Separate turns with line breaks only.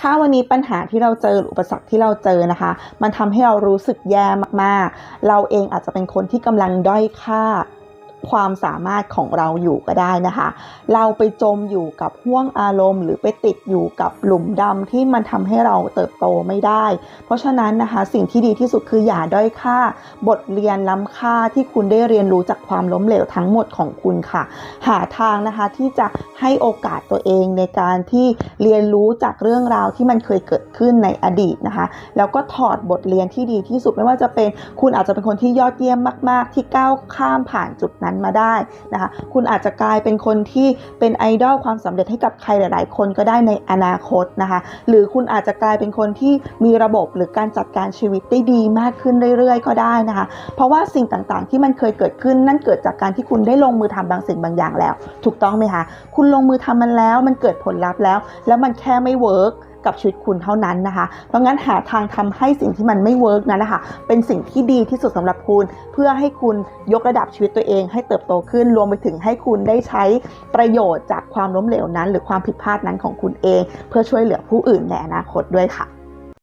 ถ้าวันนี้ปัญหาที่เราเจอหรืออุปสรรคที่เราเจอนะคะ มันทำให้เรารู้สึกแย่มากๆ เราเองอาจจะเป็นคนที่กำลังด้อยค่า ความสามารถของเราอยู่ก็ได้นะคะ เราไปจมอยู่กับห่วงอารมณ์ หรือไปติดอยู่กับหลุมดำที่มันทำให้เราเติบโตไม่ได้ เพราะฉะนั้นนะคะสิ่งที่ดีที่สุดคืออย่าด้อยค่า บทเรียนล้ำค่าที่คุณได้เรียนรู้จากความล้มเหลวทั้งหมดของคุณค่ะ หาทางนะคะที่จะให้โอกาสตัวเองในการที่เรียนรู้จากเรื่องราวที่มันเคยเกิดขึ้นในอดีตนะคะ แล้วก็ถอดบทเรียนที่ดีที่สุดไม่ว่าจะเป็น คุณอาจจะเป็นคนที่ยอดเยี่ยมมาก ๆ ที่ก้าวข้ามผ่านจุดนั้นมาได้นะคะ คุณอาจจะกลายเป็นคนที่เป็นไอดอลความสำเร็จให้กับใครหลาย ๆ คนก็ได้ในอนาคตนะคะ หรือคุณอาจจะกลายเป็นคนที่มีระบบหรือการจัดการชีวิตได้ดีมากขึ้นเรื่อย ๆ ก็ได้นะคะ เพราะว่าสิ่งต่างๆ ที่มันเคยเกิดขึ้นนั่นเกิดจากการที่คุณได้ลงมือทำบางสิ่งบางอย่างแล้ว ถูกต้องไหมคะ คุณลงมือทำมันแล้ว มันเกิดผลลัพธ์แล้ว แล้วมันแค่ไม่เวิร์ก กับชีวิตคุณเท่านั้นนะคะ เพราะงั้นหาทางทำให้สิ่งที่มันไม่เวิร์กนั้นนะคะเป็นสิ่งที่ดีที่สุดสำหรับคุณ เพื่อให้คุณยกระดับชีวิตตัวเอง ให้เติบโตขึ้นรวมไปถึงให้คุณได้ใช้ประโยชน์จากความล้มเหลวนั้น หรือความผิดพลาดนั้นของคุณเอง เพื่อช่วยเหลือผู้อื่นในอนาคตด้วยค่ะ